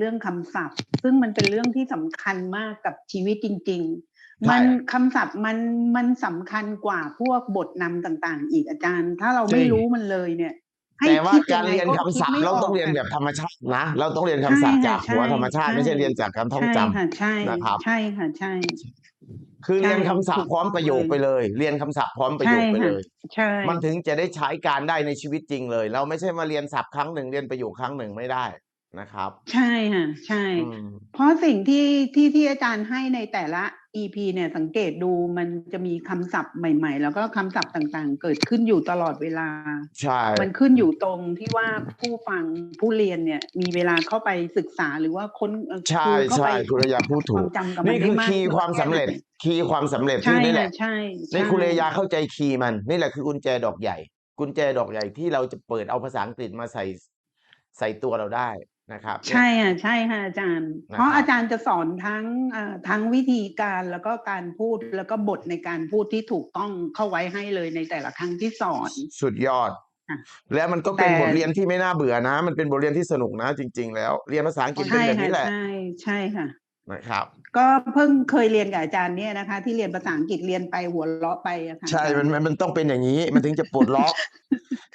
เรื่องคำศัพท์ ซึ่งมันเป็นเรื่องที่สำคัญมากกับชีวิตจริงๆใช่มันคำศัพท์มันมันสำคัญกว่าพวกบทนำต่างๆ อีกอาจารย์ ถ้าเราไม่รู้มันเลยเนี่ยให้แต่ว่าคิดการงไงเรียนคำศัพท์คิดไม่เราต้องกเรียนะแบบธรรมชาตินะ เราต้องเรียนคำศัพท์ใช่จากหัวใช่ธรรมชาติใช่ไม่ใช่เรียนจากการท่องใช่จำค่ะใช่นะครับใช่ค่ะใช่ คือใช่เรียนคำศัพท์พร้อมถูกต้องประโยคเลยไปเลย เรียนคำศัพท์พร้อมประโยใช่คไปค่ะเลยใช่มันถึงจะได้ใช้การได้ในชีวิตจริงเลย เราไม่ใช่มาเรียนศัพท์ครั้งหนึ่งเรียนประโยคครั้งหนึ่งไม่ได้ นะครับ ใช่ค่ะใช่อืมเพราะสิ่งที่ที่ที่อาจารย์ให้ในแต่ละ EP เนี่ยสังเกตดูมันจะมีคำศัพท์ใหม่ ๆ แล้วก็คำศัพท์ต่างๆ เกิดขึ้นอยู่ตลอดเวลา ใช่ มันขึ้นอยู่ตรงที่ว่าผู้ฟังผู้เรียนเนี่ย มีเวลาเข้าไปศึกษาหรือว่าค้นเอ่อใช่คือเข้าใช่ไปคุณระยาพูดคถูวากมจำกับมันนี่คือได้มากคีย์ความสำเร็จ คีย์ความสำเร็จใช่ที่นี่แหค่ะละใช่ในใช่คุณเรยาเข้าใจคีย์มัน นี่แหละคือกุญแจดอกใหญ่ กุญแจดอกใหญ่ที่เราจะเปิดเอาภาษาอังกฤษมาใส่ใส่ตัวเราได้ นะครับเนี่ยใช่ค่ะใช่ค่ะอาจารย์นะครับเพราะอาจารย์จะสอนทั้งอ่าทั้งวิธีการแล้วก็การพูดแล้วก็บทในการพูดที่ถูกต้องเข้าไว้ให้เลยในแต่ละครั้งที่สอน สุดยอดค่ะแล้วมันก็เป็นแต่บทเรียนที่ไม่น่าเบื่อนะ มันเป็นบทเรียนที่สนุกนะ จริง ๆ แล้ว เรียนภาษาอังกฤษเป็นใช่แบบค่ะนี้แหละใช่ใช่ค่ะนะครับก็เพิ่งเคยเรียนกับอาจารย์เนี่ยนะคะ ที่เรียนภาษาอังกฤษเรียนไปหัวเราะไปอะค่ะใช่มันมันมันต้องเป็นอย่างนี้ มันถึงจะปลดล็อก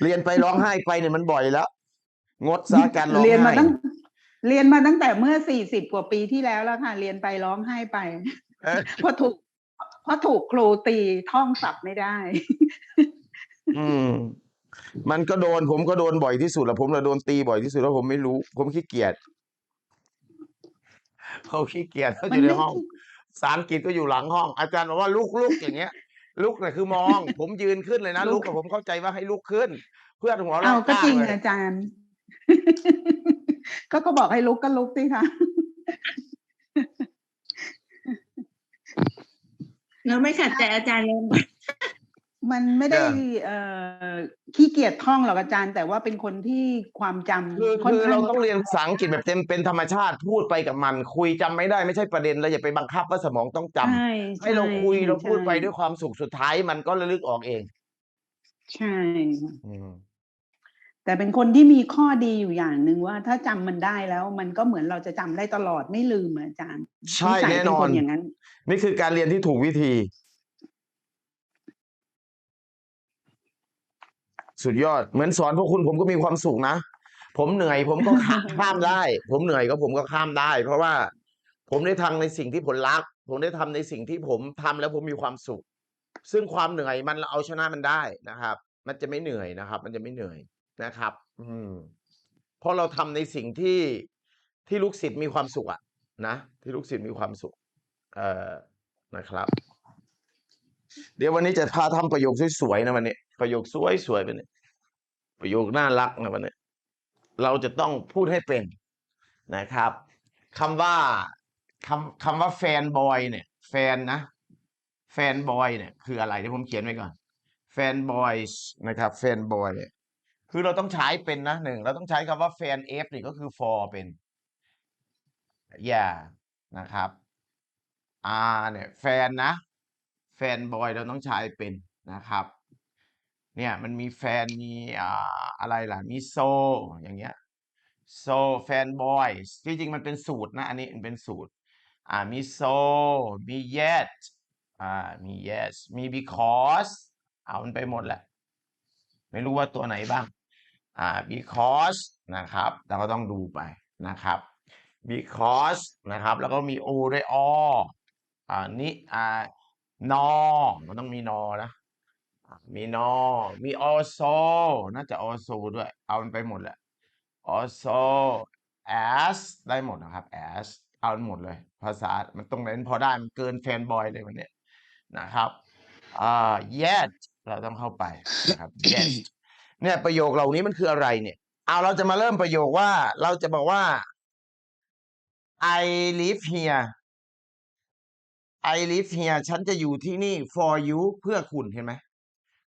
เรียนไปร้องไห้ไปเนี่ยมันบ่อยแล้ว งดซะการร้องเรียนมาไห้ตั้งเรียนมาตั้งแต่เมื่อสี่สิบกว่าปีที่แล้วแล้วค่ะ เรียนไปร้องไห้ไปเอ้ยเพราะถูกเพราะถูกครูตีท่องศัพท์ไม่ได้ อืม มันก็โดน ผมก็โดนบ่อยที่สุดแล้วผมเลยโดนตีบ่อยที่สุดแล้วผมไม่รู้ ผมขี้เกียจเขาขี้เกียจเขาอยู่ในห้องภาษาอังกฤษก็อยู่หลังห้อง อาจารย์บอกว่าลุกลุกอย่างเงี้ย ลุกเนี่ยคือมอง ผมยืนขึ้นเลยนะลุลุกกกับผมเข้าใจว่าให้ลุกขึ้น เพื่อนหัวเอาเราะก็ก้าจริงเลยอาจารย์ ก็ก็บอกให้ลุกก็ลุกสิคะเราไม่ขัดใจอาจารย์เลยมันไม่ได้เอ่อขี้เกียจท่องหรอกอาจารย์ แต่ว่าเป็นคนที่ความจำคือค่อนคือข้างเราต้องเรียนภาษาอังกฤษแบบเต็มเป็นธรรมชาติพูดไปกับมัน คุยจำไม่ได้ไม่ใช่ประเด็นเราอย่าไปบังคับว่าสมองต้องจำใช่ให้เราคุยใช่เราพูดไปใช่ด้วยความสุขสุดท้ายมันก็ระลึกออกเอง ใช่อืม แต่เป็นคนที่มีข้อดีอยู่อย่างหนึ่งว่า ถ้าจำมันได้แล้วมันก็เหมือนเราจะจำได้ตลอดไม่ลืมอะอาจารย์ใช่สัยแน่เป็นอคนนอย่างนั้น นี่คือการเรียนที่ถูกวิธี สุดยอดเหมือนสอนพวกคุณผมก็มีความสุขนะผมเหนื่อย ผมก็ข้ามข้ามได้ ผมเหนื่อยก็ผมก็ข้ามได้ เพราะว่า ผมได้ทำในสิ่งที่ผมรัก ผมได้ทำในสิ่งที่ผมทำแล้วผมมีความสุข ซึ่งความเหนื่อยมันเอาชนะมันได้นะครับ มันจะไม่เหนื่อยนะครับ มันจะไม่เหนื่อย นะครับ อืมเพราะเราทำในสิ่งที่ที่ลูกศิษย์มีความสุขอะนะที่ลูกศิษย์มีความสุข เอ่อนะครับ เดี๋ยววันนี้จะพาทำประโยคสวยๆนะวันนี้ประโยคสวยๆไปเนี่ยประโยคน่ารักนะวันนี้เราจะต้องพูดให้เป็นนะครับคำว่าคำคำว่าแฟนบอยเนี่ย แฟนนะแฟนบอยเนี่ยคืออะไรเดี๋ยวผมเขียนไว้ก่อนแฟนบอยนะครับแฟนบอยเนี่ย คือเราต้องใช้เป็นนะหนึ่งเราต้องใช้คำว่าแฟนเอฟนี่ก็คือ for เป็น yeah นะครับ R เนี่ยแฟนนะแฟนบอยเราต้องใช้เป็นนะครับ เนี่ยมันมีแฟนมีอ่าอะไรล่ะมีโซอย่างเงี้ยโซแฟนบอยที่จริงมันเป็นสูตรนะอันนี้มันเป็นสูตรอ่ามีโซมี yet อ่ามี yes มี because เอามันไปหมดแหละ ไม่รู้ว่าตัวไหนบ้าง อ่า because นะครับเราก็ต้องดูไปนะครับ because นะครับ แล้วก็มี o ด้วย or อ่านี่อ่านอมันต้องมีนอนะอะมีนอมี also น่าจะ also ด้วย เอามันไปหมดแหละ also as ได้หมดนะครับ as เอามันหมดเลย ภาษา มันต้องเน้นพอได้ มันเกินแฟนบอยเลยวันนี้นะครับอ่า yet เราต้องเข้าไปนะครับ yet เนี่ยประโยคเหล่านี้มันคืออะไรเนี่ย เอาเราจะมาเริ่มประโยคว่า เราจะบอกว่า I live here I live here ฉันจะอยู่ที่นี่ for you เพื่อคุณเห็นไหม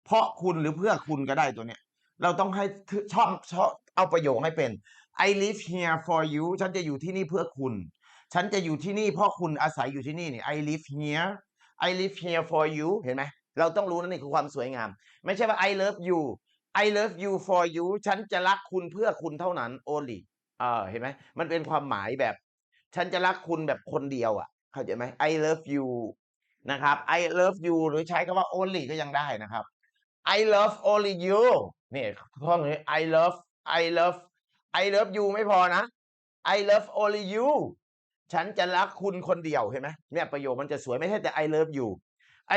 เพราะคุณหรือเพื่อคุณก็ได้ตัวเนี้ย เราต้องให้ชอบชอบเอาประโยคให้เป็น I live here for you ฉันจะอยู่ที่นี่เพื่อคุณ ฉันจะอยู่ที่นี่เพราะคุณอาศัยอยู่ที่นี่เนี่ย I live here I live here for you เห็นไหม เราต้องรู้นั่นนี่คือความสวยงาม ไม่ใช่ว่า I love you I love you for you ฉันจะรักคุณเพื่อคุณเท่านั้น only เออเห็นไหมมันเป็นความหมายแบบ ฉันจะรักคุณแบบคนเดียวอะ เข้าใจไหม I love you นะครับ I love you หรือใช้คำว่า only ก็ยังได้นะครับ I love only you นี่ข้องนี้ I love I love I love you ไม่พอนะ I love only you ฉันจะรักคุณคนเดียวเห็นไหมเนี่ยประโยคมันจะสวยไม่ใช่แต่ I love you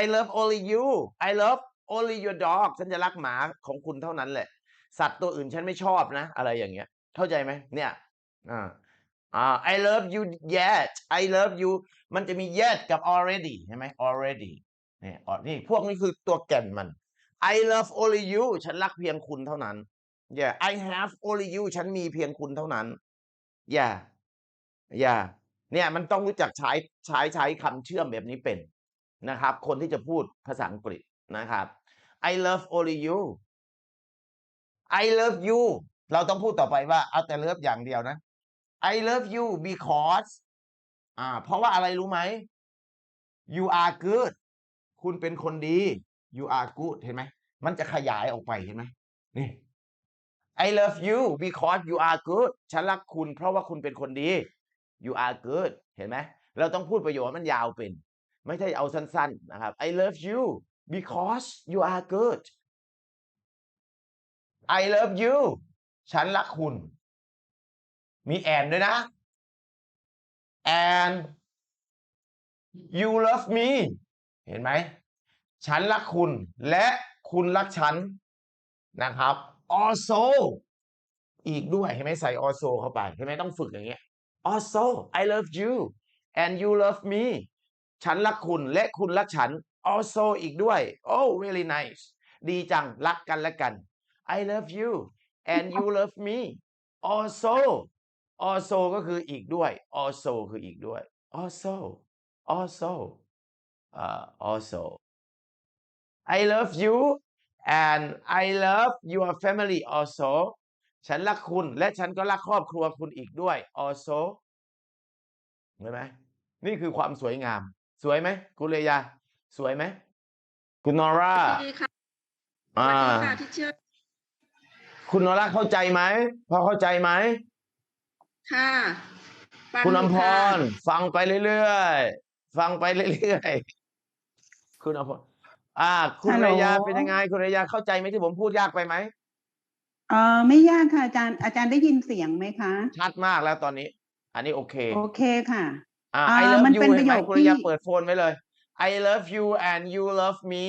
I love only you I love only your dog ฉันจะรักหมาของคุณเท่านั้นแหละ สัตว์ตัวอื่นฉันไม่ชอบนะ อะไรอย่างเงี้ย เข้าใจไหมเนี่ยอ่าอ่า I love you yet I love you มันจะมี yet กับ already ใช่ไหม already เนี่ยนี่พวกนี้คือตัวแก่นมัน I love only you ฉันรักเพียงคุณเท่านั้น yeah I have only you ฉันมีเพียงคุณเท่านั้น yeah yeah เนี่ยมันต้องรู้จักใช้ใช้ใช้คำเชื่อมแบบนี้เป็นนะครับ คนที่จะพูดภาษาอังกฤษนะครับ I love only you I love you เราต้องพูดต่อไปว่าเอาแต่ love อย่างเดียวนะ I love you because อ่า เพราะว่าอะไรรู้ไหม you are good คุณเป็นคนดี you are good เห็นไหม มันจะขยายออกไปเห็นไหมนี่ I love you because you are good ฉันรักคุณเพราะว่าคุณเป็นคนดี you are good เห็นไหม เราต้องพูดประโยคมันยาวเป็น ไม่ใช่เอาสั้น ๆ นะครับ I love you because you are good I love you ฉันรักคุณ มีแอนด้วยนะ and you love me เห็นไหม ฉันรักคุณและคุณรักฉันนะครับ also อีกด้วยเห็นไหมใส่ also เข้าไปเห็นไหมต้องฝึกอย่างเงี้ย also I love you and you love me ฉันรักคุณและคุณรักฉัน also อีกด้วย oh very nice ดีจัง รักกันและกัน I love you and you love me also also ก็คืออีกด้วย also คืออีกด้วย also also อ่า also I love you and I love your family also ฉันรักคุณและฉันก็รักครอบครัวคุณอีกด้วย also เห็นไหมนี่คือความสวยงาม สวยไหมคุณเลยา สวยไหมคุณนอร่าสวัสดีค่ะสอ่าวัสดีค่ะที่เชื่อคุณนอร่าเข้าใจไหมพอเข้าใจไหมค่ะฟังคุณยู่อำพค่ะรฟังไปเรื่อยๆฟังไปเรื่อยๆคุณอำพรอ่า คุณฮัลโหลเรยาเป็นยังไง คุณเรยาเข้าใจไหมที่ผมพูดยากไปไหมเออไม่ยากค่ะอาจารย์อาจารย์ได้ยินเสียงไหมคะชัดมากแล้วตอนนี้ อันนี้โอเค โอเคค่ะ อ่าอ่า I love มัน you เป็นเห็นไหมประโยคคุณเรยาที่เปิดโฟนไว้เลย I love you and you love me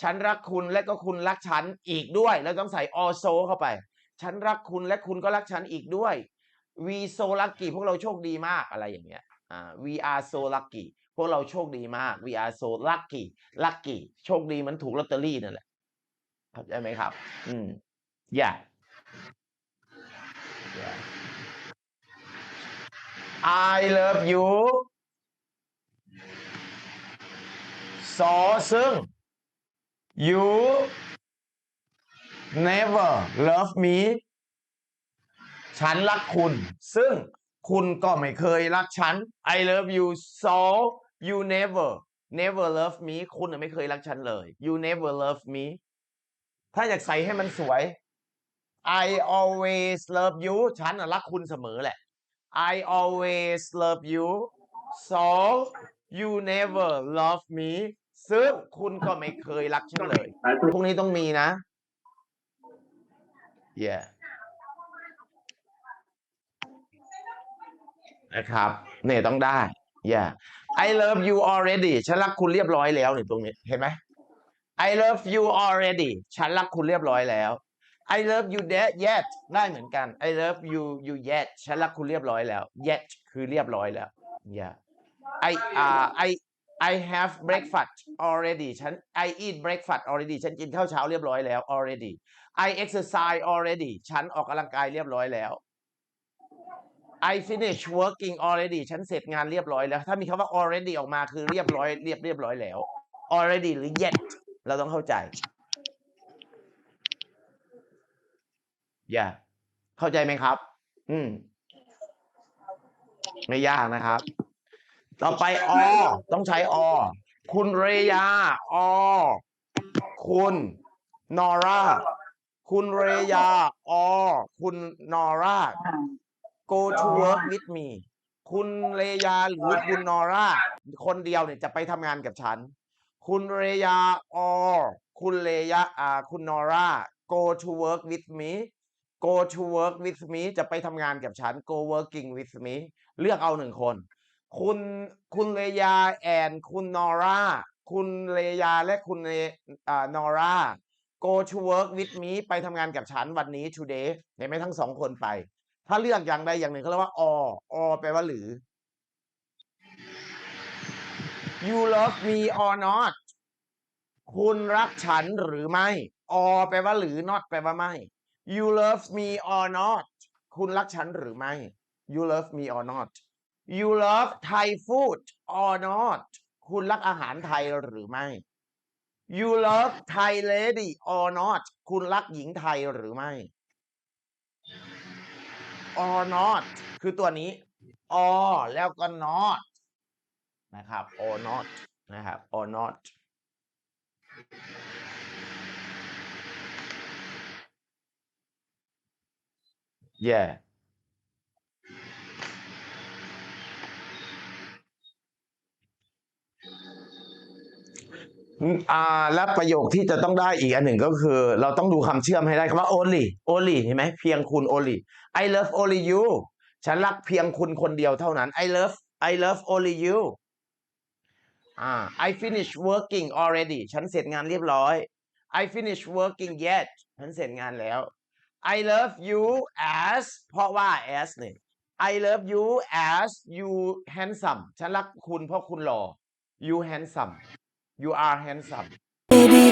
ฉันรักคุณและก็คุณรักฉันอีกด้วย แล้วต้องใส่ also เข้าไป ฉันรักคุณและคุณก็รักฉันอีกด้วย we so lucky พวกเราโชคดีมากอะไรอย่างเงี้ยอ่า we are so lucky พวกเราโชคดีมาก we are so lucky lucky โชคดีมันถูกลอตเตอรี่นั่นแหละเข้าใจไหมครับ อืม yeah yeah I love you สอซึ่ง you never love me ฉันรักคุณ ซึ่งคุณก็ไม่เคยรักฉัน I love you so you never never love me คุณไม่เคยรักฉันเลย you never love me ถ้าอยากใส่ให้มันสวย I always love you ฉันรักคุณเสมอแหละ I always love you so you never love me ซึ่งคุณก็ไม่เคยรักฉันเลยพวกนี้ต้องมีนะ yeah นะครับเนี่ยต้องได้ yeah I love you already ฉันรักคุณเรียบร้อยแล้วเนี่ยตรงนี้เห็นไหม I love you already ฉันรักคุณเรียบร้อยแล้ว I love you that yet ได้เหมือนกัน I love you you yet ฉันรักคุณเรียบร้อยแล้ว yet คือเรียบร้อยแล้ว yeah I uh, I I have breakfast already ฉัน I eat breakfast already ฉันกินข้าวเช้าเรียบร้อยแล้ว already I exercise already ฉันออกกำลังกายเรียบร้อยแล้ว I finish working already ฉันเสร็จงานเรียบร้อยแล้ว ถ้ามีคำว่า already ออกมาคือเรียบร้อยเรียบเรียบร้อยแล้ว already หรือ yet เราต้องเข้าใจ อย่า เข้าใจไหมครับ อืม ไม่ยากนะครับ ต่อไปอต้องใช้อคุณเรยาอคุณนอร่าคุณเรยาอคุณนอร่า go to work with me คุณเลยาหรือคุณนอร่า คนเดียวเนี่ยจะไปทำงานกับฉัน คุณเรยา or คุณเลยาอ่าคุณนอร่า go to work with me go to work with me จะไปทำงานกับฉัน go working with me เลือกเอาหนึ่งคน คุณคุณเลยาแอนคุณนอร่าคุณเลยาและคุณเลนอร่า go to work with me ไปทำงานกับฉันวันนี้ today เห็นไหมทั้งสองคนไป ถ้าเลือกอย่างใดอย่างหนึ่งเขาเรียกว่า or or แปลว่าหรือ you love me or not คุณรักฉันหรือไม่ or แปลว่าหรือ not แปลว่าไม่ you love me or not คุณรักฉันหรือไม่ you love me or not you love Thai food or not คุณรักอาหารไทยหรือไม่ you love Thai lady or not คุณรักหญิงไทยหรือไม่ or not คือตัวนี้ or แล้วก็ not นะครับ or not นะครับ or not yeah อ่าและประโยคที่จะต้องได้อีกอันหนึ่งก็คือ เราต้องดูคำเชื่อมให้ได้คำว่า only only เห็นไหมเพียงคุณ only I love only you ฉันรักเพียงคุณคนเดียวเท่านั้น I love I love only you อ่า I finish working already ฉันเสร็จงานเรียบร้อย I finish working yet ฉันเสร็จงานแล้ว I love you as เพราะว่า as เนี่ย I love you as you handsome ฉันรักคุณเพราะคุณหล่อ you handsome you are handsome. Maybe